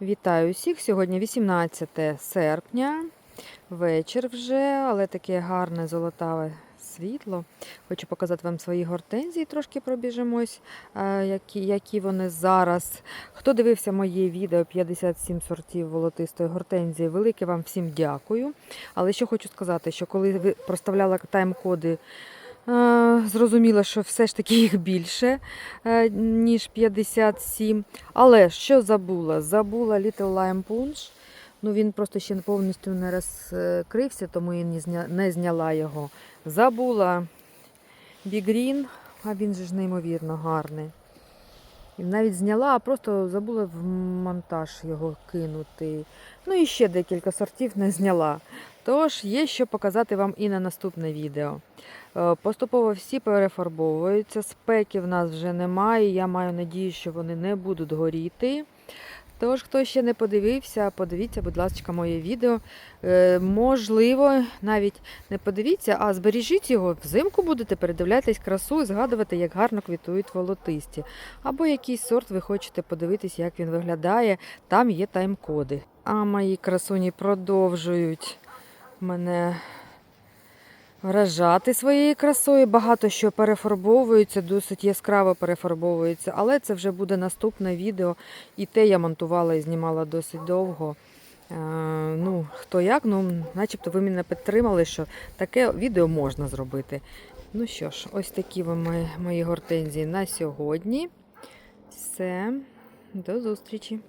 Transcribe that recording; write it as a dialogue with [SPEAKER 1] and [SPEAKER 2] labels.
[SPEAKER 1] Вітаю всіх! Сьогодні 18 серпня, вечір вже, але таке гарне золотаве світло. Хочу показати вам свої гортензії, трошки пробіжимось, е, які, які вони зараз. Хто дивився моє відео 57 сортів волотистої гортензії, велике вам всім дякую. Але що хочу сказати, що коли ви проставляла тайм-коди, зрозуміла, що все ж таки їх більше, е, ніж 57. Але що забула? Забула Little Lime Punch. Ну, він просто ще повністю не розкрився, тому я не зняла його. Забула Big Green, а він же ж неймовірно гарний. І навіть зняла, а просто забула в монтаж його кинути. Ну і ще декілька сортів не зняла. Тож є що показати вам і на наступне відео. Е, Поступово всі перефарбовуються, спеки в нас вже немає. Я маю надію, що вони не будуть горіти. Тож, хто ще не подивився, подивіться, будь ласка, моє відео. Е, можливо, навіть не подивіться, а збережіть його. Взимку будете передивлятись красу і згадувати, як гарно квітують волотисті. Або якийсь сорт ви хочете подивитись, як він виглядає. Там є тайм-коди. А мої красуні продовжують мене вражати своєю красою. Багато що перефарбовується, досить яскраво перефарбовується, але це вже буде наступне відео. І те я монтувала і знімала досить довго. Е, ну, хто як, ну, начебто ви мене підтримали, що таке відео можна зробити. Ну що ж, ось такі ви мої, мої гортензії на сьогодні. Все, до зустрічі!